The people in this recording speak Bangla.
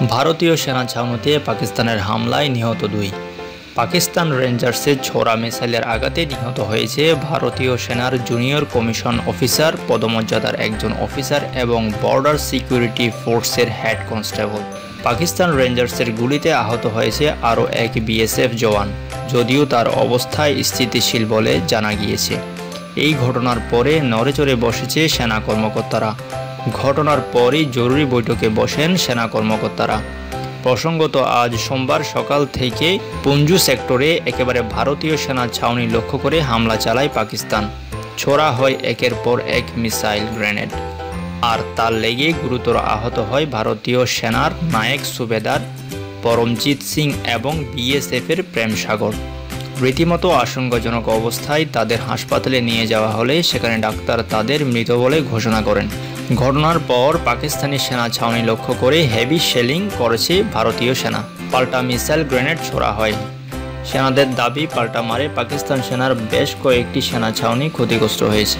ভারতীয় সেনা ছাউনিতে পাকিস্তানের হামলায় নিহত দুই। পাকিস্তান রেঞ্জার্সের ছোড়া মিসাইলের আঘাতে নিহত হয়েছে ভারতীয় সেনার জুনিয়র কমিশন অফিসার, পদমর্যাদার একজন অফিসার এবং বর্ডার সিকিউরিটি ফোর্সের হেড কনস্টেবল। পাকিস্তান রেঞ্জার্সের গুলিতে আহত হয়েছে আরও এক বিএসএফ জওয়ান, যদিও তার অবস্থায় স্থিতিশীল বলে জানা গিয়েছে। এই ঘটনার পরে নড়েচড়ে বসেছে সেনা কর্মকর্তারা। ঘটনার পরই জরুরি বৈঠকে বসেন সেনা কর্মকর্তারা। প্রসঙ্গত, আজ সোমবার সকাল থেকে পুঞ্জু সেক্টরে একেবারে ভারতীয় সেনা ছাউনি লক্ষ্য করে হামলা চালায় পাকিস্তান। ছোড়া হয় একের পর এক মিসাইল গ্রেনেড। আর তার লেগে গুরুতর আহত হয় ভারতীয় সেনার নায়ক সুবেদার, পরমজিৎ সিং এবং বিএসএফের প্রেম সাগর। রীতিমতো আশঙ্কাজনক অবস্থায় তাদের হাসপাতালে নিয়ে যাওয়া হলে সেখানে ডাক্তার তাদের মৃত বলে ঘোষণা করেন। ঘটনার পর পাকিস্তানি সেনা ছাউনি লক্ষ্য করে হেভি শেলিং করেছে ভারতীয় সেনা। পাল্টা মিসাইল গ্রেনেড ছোড়া হয়। সেনাদের দাবি, পাল্টা মারে পাকিস্তান সেনার বেশ কয়েকটি সেনা ছাউনি ক্ষতিগ্রস্ত হয়েছে।